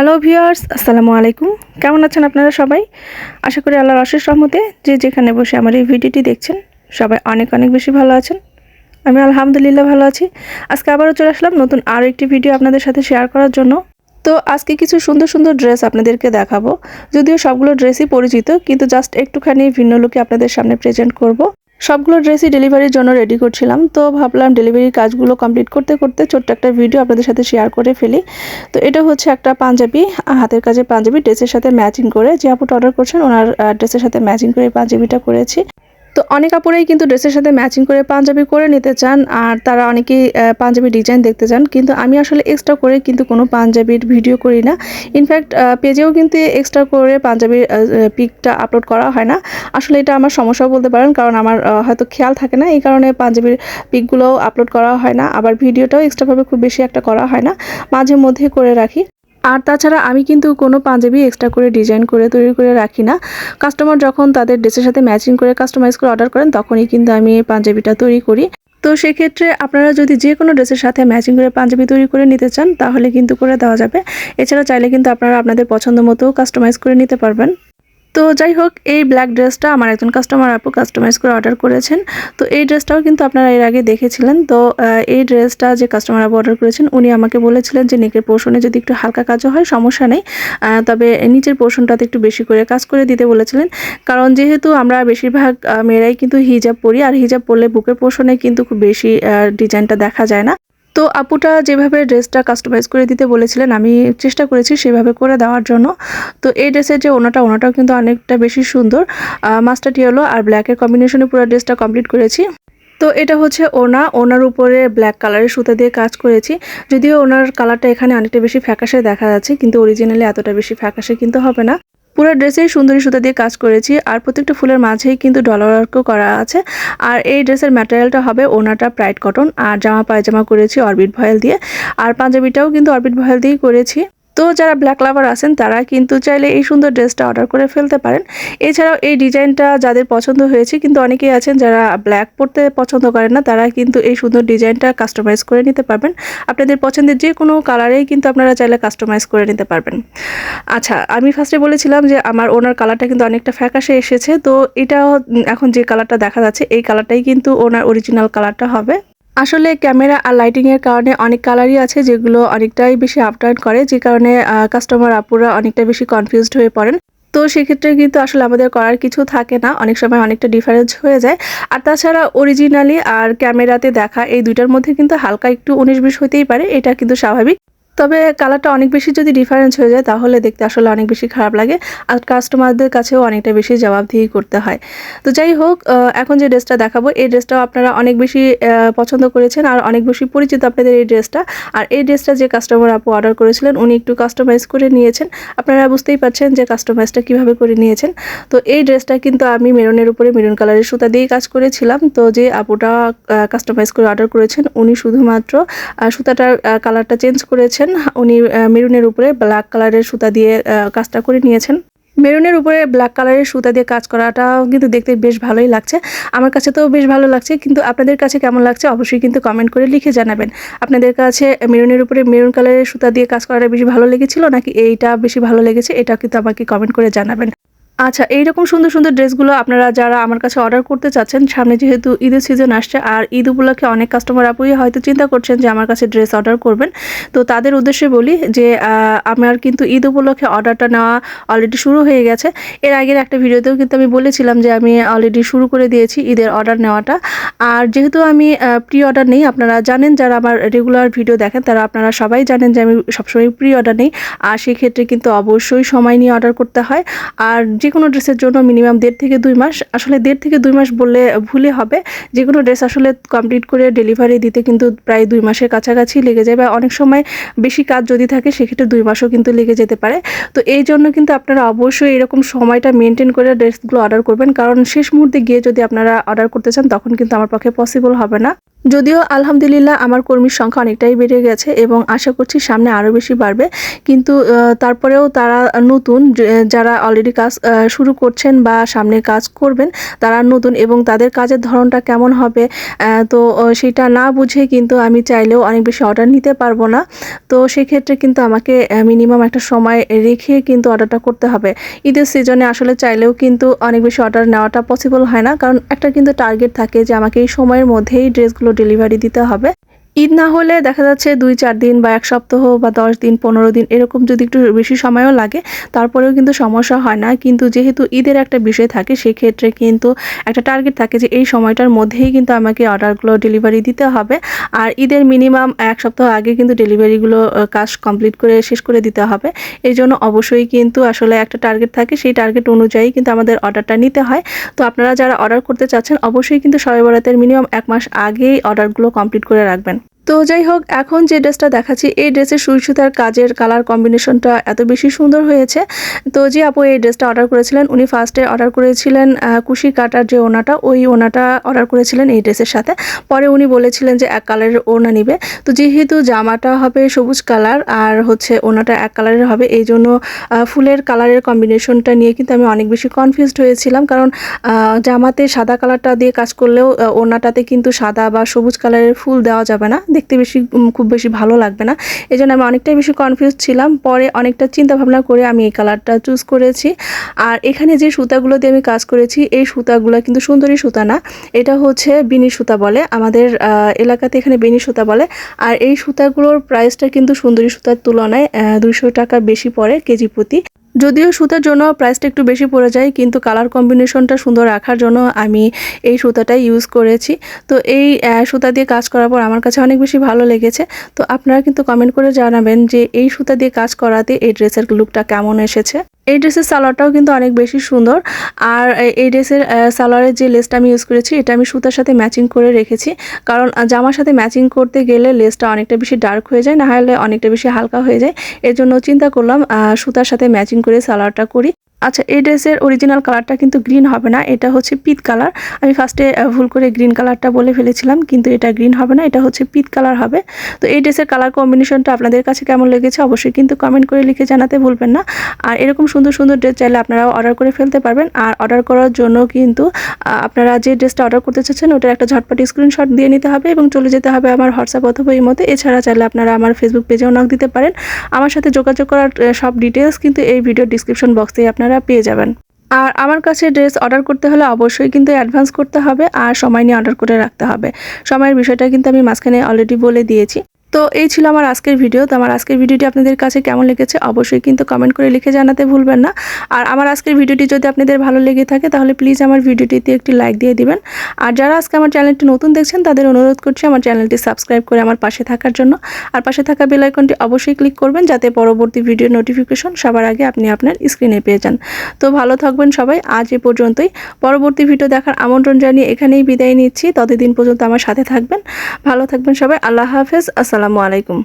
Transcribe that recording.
Hello viewers আসসালামু আলাইকুম কেমন আছেন আপনারা সবাই? আশা করি আল্লাহর অশেষ রহমতে যে যেখানে বসে আমার এই ভিডিওটি দেখছেন, সবাই অনেক অনেক বেশি ভালো আছেন। আমি আলহামদুলিল্লাহ ভালো আছি। আজকে আবারও চলে আসলাম নতুন আরও একটি ভিডিও আপনাদের সাথে শেয়ার করার জন্য। তো আজকে কিছু সুন্দর সুন্দর ড্রেস আপনাদেরকে দেখাবো। যদিও সবগুলো ড্রেসই পরিচিত, কিন্তু জাস্ট একটুখানি ভিন্ন লুকে আপনাদের সামনে প্রেজেন্ট করব। সবগুলো ড্রেসই ডেলিভারির জন্য রেডি করছিলাম। তো ভাবলাম ডেলিভারির কাজগুলো কমপ্লিট করতে করতে ছোট্ট একটা ভিডিও আপনাদের সাথে শেয়ার করে ফেলি। তো এটা হচ্ছে একটা পাঞ্জাবি হাতের কাজে পাঞ্জাবি ড্রেসের সাথে ম্যাচিং করে। যে আপুটা অর্ডার করছেন, ওনার ড্রেসের সাথে ম্যাচিং করে পাঞ্জাবিটা করেছি। তো অনেক আপুরাই কিন্তু ড্রেসের সাথে ম্যাচিং করে পাঞ্জাবি করে নিতে চান, আর তারা অনেকেই পাঞ্জাবি ডিজাইন দেখতে চান। কিন্তু আমি আসলে এক্সট্রা করে কিন্তু কোনো পাঞ্জাবির ভিডিও করি না। ইনফ্যাক্ট পেজেও কিন্তু এক্সট্রা করে পাঞ্জাবির পিকটা আপলোড করা হয় না। আসলে এটা আমার সমস্যাও বলতে পারেন, কারণ আমার হয়তো খেয়াল থাকে না, এই কারণে পাঞ্জাবির পিকগুলোও আপলোড করা হয় না। আবার ভিডিওটাও এক্সট্রাভাবে খুব বেশি একটা করা হয় না। মাঝে মধ্যে করে রাখি। আর তাছাড়া আমি কিন্তু কোনো পাঞ্জাবি এক্সট্রা করে ডিজাইন করে তৈরি করে রাখি না। কাস্টমার যখন তাদের ড্রেসের সাথে ম্যাচিং করে কাস্টমাইজ করে অর্ডার করেন, তখনই কিন্তু আমি এই পাঞ্জাবিটা তৈরি করি। তো সেক্ষেত্রে আপনারা যদি যে কোনো ড্রেসের সাথে ম্যাচিং করে পাঞ্জাবি তৈরি করে নিতে চান, তাহলে কিন্তু করে দেওয়া যাবে। এছাড়া চাইলে কিন্তু আপনারা আপনাদের পছন্দ মতো কাস্টমাইজ করে নিতে পারবেন। তো যাই হোক, এই ব্ল্যাক ড্রেসটা আমার একজন কাস্টমার আপু কাস্টমাইজ করে অর্ডার করেছেন। তো এই ড্রেসটাও কিন্তু আপনারা এর আগে দেখেছিলেন। তো এই ড্রেসটা যে কাস্টমার আপু অর্ডার করেছেন, উনি আমাকে বলেছিলেন যে নেকের পোর্শনে যদি একটু হালকা কাজও হয়, সমস্যা নেই। তবে নিচের পোর্শনটাতে একটু বেশি করে কাজ করে দিতে বলেছিলেন। কারণ যেহেতু আমরা বেশিরভাগ মেয়েরাই কিন্তু হিজাব পরি, আর হিজাব পরলে বুকের পোর্শনে কিন্তু খুব বেশি ডিজাইনটা দেখা যায় না। তো আপুটা যেভাবে ড্রেসটা কাস্টমাইজ করে দিতে বলেছিলেন, আমি চেষ্টা করেছি সেভাবে করে দেওয়ার জন্য। তো এই ড্রেসের যে ওনাটা, ওনাটাও কিন্তু অনেকটা বেশি সুন্দর। মাস্টার ইয়েলো আর ব্ল্যাকের কম্বিনেশনে পুরো ড্রেসটা কমপ্লিট করেছি। তো এটা হচ্ছে ওনা। ওনার উপরে ব্ল্যাক কালারের সুতা দিয়ে কাজ করেছি। যদিও ওনার কালারটা এখানে অনেকটা বেশি ফ্যাকাশে দেখা যাচ্ছে, কিন্তু অরিজিনালি এতটা বেশি ফ্যাকাশে কিন্তু হবে না। পুরো ড্রেসে সুন্দরী সুতা দিয়ে কাজ করেছি, আর প্রত্যেকটা ফুলের মাঝেই কিন্তু ডলার করা আছে। আর এই ড্রেসের ম্যাটেরিয়ালটা হবে ওনাটা প্রাইড কটন আর জামা পায়জামা করেছি অরবিট ভয়েল দিয়ে। আর পাঞ্জাবিটাও কিন্তু অরবিট ভয়েল দিয়েই করেছি। তো যারা ব্ল্যাক লাভার আছেন, তারা কিন্তু চাইলে এই সুন্দর ড্রেসটা অর্ডার করে ফেলতে পারেন। এছাড়াও এই ডিজাইনটা যাদের পছন্দ হয়েছে, কিন্তু অনেকেই আছেন যারা ব্ল্যাক পরতে পছন্দ করেন না, তারা কিন্তু এই সুন্দর ডিজাইনটা কাস্টমাইজ করে নিতে পারবেন। আপনাদের পছন্দের যে কোনো কালারেই কিন্তু আপনারা চাইলে কাস্টমাইজ করে নিতে পারবেন। আচ্ছা আমি ফার্স্টে বলেছিলাম যে আমার ওনার কালারটা কিন্তু অনেকটা ফ্যাকাশে এসেছে, তো এটা এখন যে কালারটা দেখা যাচ্ছে, এই কালারটাই কিন্তু ওনার অরিজিনাল কালারটা হবে। আসলে ক্যামেরা আর লাইটিংয়ের কারণে অনেক কালারই আছে যেগুলো অনেকটাই বেশি আপ ডাউন করে, যে কারণে কাস্টমার আপুরা অনেকটা বেশি কনফিউজড হয়ে পড়েন। তো সেক্ষেত্রে কিন্তু আসলে আমাদের করার কিছু থাকে না, অনেক সময় অনেকটা ডিফারেন্স হয়ে যায়। আর তাছাড়া অরিজিনালি আর ক্যামেরাতে দেখা এই দুইটার মধ্যে কিন্তু হালকা একটু উনিশ বিশ হতেই পারে, এটা কিন্তু স্বাভাবিক। তবে কালারটা অনেক বেশি যদি ডিফারেন্স হয়ে যায়, তাহলে দেখতে আসলে অনেক বেশি খারাপ লাগে আর কাস্টমারদের কাছেও অনেকটা বেশি জবাবদিহি করতে হয়। তো যাই হোক এখন যে ড্রেসটা দেখাবো, এই ড্রেসটাও আপনারা অনেক বেশি পছন্দ করেছেন আর অনেক বেশি পরিচিত আপনাদের এই ড্রেসটা আর এই ড্রেসটা যে কাস্টমার আপু অর্ডার করেছিলেন, উনি একটু কাস্টমাইজ করে নিয়েছেন। আপনারা বুঝতেই পারছেন যে কাস্টমাইজটা কীভাবে করে নিয়েছেন। তো এই ড্রেসটা কিন্তু আমি মেরুনের উপরে মেরুন কালারের সুতা দিয়েই কাজ করেছিলাম। তো যে আপুটা কাস্টমাইজ করে অর্ডার করেছেন, উনি শুধুমাত্র সুতাটার কালারটা চেঞ্জ করেছেন। উনি আহ, মেরুনের উপরে ব্ল্যাক কালারের সুতা দিয়ে কাজটা করে নিয়েছেন। মেরুনের উপরে ব্ল্যাক কালারের সুতা দিয়ে কাজ করাটাও কিন্তু দেখতে বেশ ভালোই লাগছে। আমার কাছে তো বেশ ভালো লাগছে কিন্তু আপনাদের কাছে কেমন লাগছে অবশ্যই কিন্তু কমেন্ট করে লিখে জানাবেন। আপনাদের কাছে মেরুনের উপরে মেরুন কালারের সুতা দিয়ে কাজ করাটা বেশি ভালো লেগেছিল নাকি এইটা বেশি ভালো লেগেছে এটা কিন্তু আমাকে কমেন্ট করে জানাবেন। আচ্ছা এইরকম সুন্দর সুন্দর ড্রেসগুলো আপনারা যারা আমার কাছে অর্ডার করতে চাচ্ছেন, সামনে যেহেতু ঈদের সিজন আসছে আর ঈদ উপলক্ষে অনেক কাস্টমার আপুই হয়তো চিন্তা করছেন যে আমার কাছে ড্রেস অর্ডার করবেন। তো তাদের উদ্দেশ্যে বলি যে আমার কিন্তু ঈদ উপলক্ষে অর্ডারটা নেওয়া অলরেডি শুরু হয়ে গেছে। এর আগের একটা ভিডিওতেও কিন্তু আমি বলেছিলাম যে আমি অলরেডি শুরু করে দিয়েছি ঈদের অর্ডার নেওয়াটা। আর যেহেতু আমি প্রি অর্ডার নেই, আপনারা জানেন যারা আমার রেগুলার ভিডিও দেখেন, তারা আপনারা সবাই জানেন যে আমি সবসময় প্রি অর্ডার নেই। আর সেক্ষেত্রে কিন্তু অবশ্যই সময় নিয়ে অর্ডার করতে হয়। আর যে কোনো ড্রেসের জন্য মিনিমাম দেড় থেকে দুই মাস। আসলে দেড় থেকে দুই মাস বললে ভুলে হবে। যে কোনো ড্রেস আসলে কমপ্লিট করে ডেলিভারি দিতে কিন্তু প্রায় দুই মাসের কাছাকাছি লেগে যায় বা অনেক সময় বেশি কাজ যদি থাকে সেক্ষেত্রে দুই মাসও কিন্তু লেগে যেতে পারে। তো এই জন্য কিন্তু আপনারা অবশ্যই এরকম সময়টা মেনটেন করে ড্রেসগুলো অর্ডার করবেন। কারণ শেষ মুহূর্তে গিয়ে যদি আপনারা অর্ডার করতে চান তখন কিন্তু আমার পক্ষে পসিবল হবে না। যদিও আলহামদুলিল্লাহ আমার কর্মীর সংখ্যা অনেকটাই বেড়ে গেছে এবং আশা করছি সামনে আরও বেশি বাড়বে। কিন্তু তারপরেও তারা নতুন যারা অলরেডি কাজ শুরু করছেন বা সামনে কাজ করবেন, তারা নতুন এবং তাদের কাজের ধরনটা কেমন হবে তো সেটা না বুঝে কিন্তু আমি চাইলেও অনেক বেশি অর্ডার নিতে পারব না। তো সেক্ষেত্রে কিন্তু আমাকে মিনিমাম একটা সময় রেখে কিন্তু অর্ডারটা করতে হবে। ঈদের সিজনে আসলে চাইলেও কিন্তু অনেক বেশি অর্ডার নেওয়াটা পসিবল হয় না। কারণ একটা কিন্তু টার্গেট থাকে যে আমাকে এই সময়ের মধ্যেই ড্রেসগুলো ডেলিভারি দিতে হবে। ঈদ না হলে দেখা যাচ্ছে দুই, চার দিন বা এক সপ্তাহ বা দশ দিন, পনেরো দিন এরকম যদি একটু বেশি সময়ও লাগে, তারপরেও কিন্তু সমস্যা হয় না। কিন্তু যেহেতু ঈদের একটা বিষয় থাকে, সেক্ষেত্রে কিন্তু একটা টার্গেট থাকে যে এই সময়টার মধ্যেই কিন্তু আমাকে অর্ডারগুলো ডেলিভারি দিতে হবে। আর ঈদের মিনিমাম এক সপ্তাহ আগে কিন্তু ডেলিভারিগুলো কাজ কমপ্লিট করে, শেষ করে দিতে হবে। এই জন্য অবশ্যই কিন্তু আসলে একটা টার্গেট থাকে, সেই টার্গেট অনুযায়ী কিন্তু আমাদের অর্ডারটা নিতে হয়। তো আপনারা যারা অর্ডার করতে চাচ্ছেন, অবশ্যই কিন্তু সবাই বরাতের মিনিমাম এক মাস আগেই অর্ডারগুলো কমপ্লিট করে রাখবেন। তো যাই হোক, এখন যে ড্রেসটা দেখাচ্ছি, এই ড্রেসের সুই সুতার কাজের কালার কম্বিনেশনটা এত বেশি সুন্দর হয়েছে। তো যে আপু, এই ড্রেসটা অর্ডার করেছিলেন। উনি ফার্স্টে অর্ডার করেছিলেন কুশি কাটার যে ওনাটা, ওই ওনাটা অর্ডার করেছিলেন এই ড্রেসের সাথে। পরে উনি বলেছিলেন যে এক কালারের ওনা নিবে। তো যেহেতু জামাটা হবে সবুজ কালার আর হচ্ছে ওনাটা এক কালারের হবে, এই জন্য ফুলের কালারের কম্বিনেশনটা নিয়ে কিন্তু আমি অনেক বেশি কনফিউজড হয়েছিলাম। কারণ জামাতে সাদা কালারটা দিয়ে কাজ করলেও ওনাটাতে কিন্তু সাদা বা সবুজ কালারের ফুল দেওয়া যাবে না। দেখতে বেশি খুব বেশি ভালো লাগবে না। এই জন্য আমি অনেকটাই বেশি কনফিউজ ছিলাম। পরে অনেকটা চিন্তা ভাবনা করে আমি এই কালারটা চুজ করেছি। আর এখানে যে সুতাগুলো দিয়ে আমি কাজ করেছি, এই সুতাগুলো কিন্তু সুন্দরী সুতা না। এটা হচ্ছে বিনি সুতা বলে। আমাদের এলাকাতে এখানে বেনি সুতা বলে। আর এই সুতাগুলোর প্রাইসটা কিন্তু সুন্দরী সুতার তুলনায় দুশো টাকা বেশি পড়ে কেজি প্রতি। যদিও সুতার জন্য প্রাইসটা একটু বেশি পড়ে যায়, কিন্তু কালার কম্বিনেশনটা সুন্দর রাখার জন্য আমি এই সুতাটাই ইউজ করেছি। তো এই সুতা দিয়ে কাজ করার পর আমার কাছে অনেক বেশি ভালো লেগেছে। তো আপনারা কিন্তু কমেন্ট করে জানাবেন যে এই সুতা দিয়ে কাজ করাতে এই ড্রেসের লুকটা কেমন এসেছে। এই ড্রেসের সালোয়ারটাও কিন্তু অনেক বেশি সুন্দর। আর এই ড্রেসের সালোয়ারের যে লেসটা আমি ইউজ করেছি, এটা আমি সুতার সাথে ম্যাচিং করে রেখেছি। কারণ জামার সাথে ম্যাচিং করতে গেলে লেসটা অনেকটা বেশি ডার্ক হয়ে যায়, না হলে অনেকটা বেশি হালকা হয়ে যায়। এর জন্য চিন্তা করলাম সুতার সাথে ম্যাচিং করে সালোয়ারটা করি। আচ্ছা এই ড্রেসের অরিজিনাল কালারটা কিন্তু গ্রিন হবে না, এটা হচ্ছে পিত কালার আমি ফার্স্টে ভুল করে গ্রিন কালারটা বলে ফেলেছিলাম, কিন্তু এটা গ্রিন হবে না, এটা হচ্ছে পিত কালার হবে। তো এই ড্রেসের কালার কম্বিনেশনটা আপনাদের কাছে কেমন লেগেছে অবশ্যই কিন্তু কমেন্ট করে লিখে জানাতে ভুলবেন না। আর এরকম সুন্দর সুন্দর ড্রেস চাইলে আপনারাও অর্ডার করে ফেলতে পারবেন। আর অর্ডার করার জন্য কিন্তু আপনারা যে ড্রেসটা অর্ডার করতে চাচ্ছেন, ওটার একটা ঝটপট স্ক্রিনশট দিয়ে নিতে হবে এবং চলে যেতে হবে আমার হোয়াটসঅ্যাপ অথবা এই মতে এছাড়া চাইলে আপনারা আমার ফেসবুক পেজেও নক দিতে পারেন। আমার সাথে যোগাযোগ করার সব ডিটেলস কিন্তু এই ভিডিও ডিসক্রিপশন বক্সেই আপনারা পেয়ে যাবেন। আর আমার কাছে ড্রেস অর্ডার করতে হলে অবশ্যই কিন্তু অ্যাডভান্স করতে হবে আর সময় নিয়ে অর্ডার করে রাখতে হবে। সময়ের বিষয়টা কিন্তু আমি মাঝখানে অলরেডি বলে দিয়েছি। তো এই ছিল আমার আজকের ভিডিও তো আমার আজকের ভিডিওটি আপনাদের কাছে কেমন লেগেছে অবশ্যই কিন্তু কমেন্ট করে লিখে জানাতে ভুলবেন না। আর আমার আজকের ভিডিওটি যদি আপনাদের ভালো লেগে থাকে, তাহলে প্লিজ আমার ভিডিওটিতে একটি লাইক দিয়ে দিবেন। আর যারা আজকে আমার চ্যানেলটি নতুন দেখছেন, তাদের অনুরোধ করছি আমার চ্যানেলটি সাবস্ক্রাইব করে আমার পাশে থাকার জন্য। আর পাশে থাকা বেল আইকনটি অবশ্যই ক্লিক করবেন, যাতে পরবর্তী ভিডিও নোটিফিকেশন সবার আগে আপনি আপনার স্ক্রিনে পেয়ে যান। তো ভালো থাকবেন সবাই, আজ এ পর্যন্তই। পরবর্তী ভিডিও দেখার আমন্ত্রণ জানিয়ে এখানেই বিদায় নিচ্ছি। ততদিন পর্যন্ত আমার সাথে থাকবেন। ভালো থাকবেন সবাই, আল্লাহ হাফেজ আসসালামু আলাইকুম।